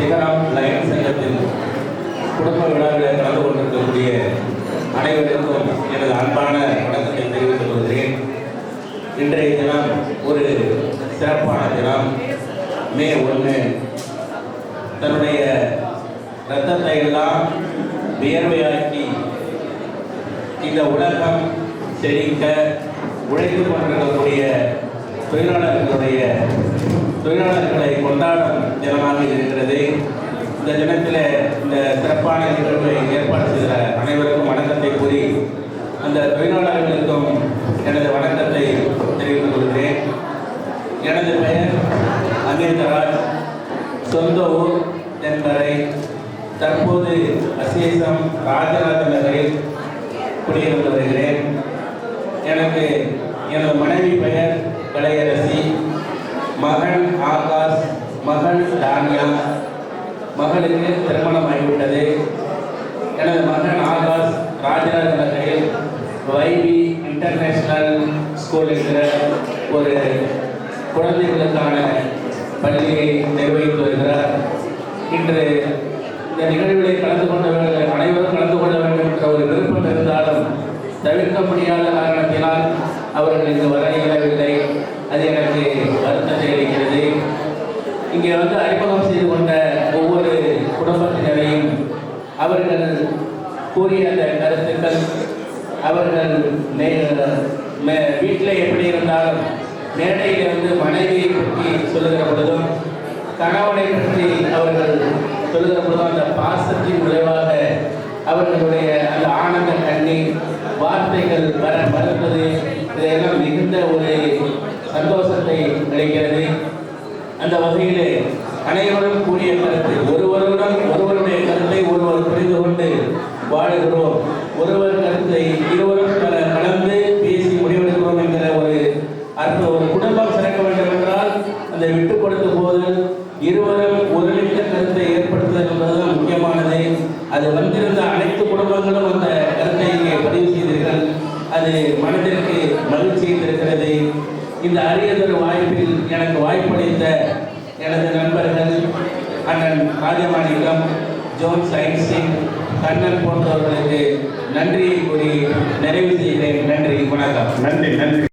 சிகரம் லயன் சங்கத்தின் குடும்ப விழாவில் கலந்து கொண்டிருக்கக்கூடிய அனைவருக்கும் எனது அன்பான வணக்கத்தை தெரிவித்துக் கொள்கிறேன். இன்றைய தினம் ஒரு சிறப்பான தினம். மே ஒன்று. தன்னுடைய இரத்தத்தை எல்லாம் வியர்வையாக்கி இந்த உலகம் செழிக்க உழைத்து கொண்டிருக்கக்கூடிய தொழிலாளர்களுடைய தொழிலாளர் கொண்டாடும் தினமாக இருக்கிறது. இந்த தினத்தில் இந்த சிறப்பான நிகழ்வை ஏற்பாடு செய்த அனைவருக்கும் வணக்கத்தை கூறி அந்த தொழிலாளர்களுக்கும் எனது வணக்கத்தை தெரிவித்துக் கொள்கிறேன். எனது பெயர் அமிர்தராஜ் சொந்த ஊர் தென்பரை தற்போது அசேசம் ராஜராஜ நகரில் குடியிருந்து வருகிறேன். எனக்கு எனது மனைவி பெயர் கலையரசி மகன் ஆகாஷ் மகள் தானியா மகளுக்கு திருமணம் ஆகிவிட்டது. எனது மகன் ஆகாஷ் ராஜராஜ நகரில் வைபி இன்டர்நேஷனல் ஸ்கூல் என்கிற ஒரு குழந்தைகளுக்கான பள்ளியை நிர்வகித்து வருகிறார். இன்று இந்த நிகழ்வுகளை கலந்து கொண்டவர்கள் அனைவரும் கலந்து கொள்ள வேண்டும் என்ற ஒரு விருப்பம் இருந்தாலும் தவிர்க்க முடியாத காரணத்தினால் அவர்கள் இங்கு வர இயலவில்லை அது எனக்கு வருத்தத்தை அளிக்கிறது இங்கே வந்து அறிமுகம் செய்து கொண்ட ஒவ்வொரு குடும்பத்தினரையும் அவர்கள் கூறிய அந்த கருத்துக்கள் அவர்கள் வீட்டில் எப்படி இருந்தாலும் மேடையில் வந்து மனைவியை பற்றி சொல்லுகிற பொழுதும் கணவனை பற்றி அவர்கள் சொல்லுகிற பொழுதும் அந்த பாசத்தின் விளைவாக அவர்களுடைய அந்த ஆனந்த கண்ணீர் வார்த்தைகள் வர மறுப்பது இதையெல்லாம் மிகுந்த ஒரு சந்தோஷத்தை அளிக்கிறது. அந்த வகையிலே அனைவரும் கூடிய கருத்து அந்த விட்டு கொடுத்த போது இருவரும் ஒருமித்த கருத்தை ஏற்படுத்துதல் என்பதுதான் முக்கியமானது. அது வந்திருந்த அனைத்து குடும்பங்களும் அந்த கருத்தை இங்கே பதிவு செய்தீர்கள் அது மனதிற்கு மகிழ்ச்சியை தருகிறது. இந்த அரியதொரு வாய்ப்பில் எனக்கு வாய்ப்பளித்த எனது நண்பர்கள் அண்ணன் ராஜமாணிக்கம் ஜோன் சயின்ஸ் கண்ணன் போன்றவர்களுக்கு நன்றியை கூறி நிறைவு செய்கிறேன். நன்றி வணக்கம். நன்றி நன்றி.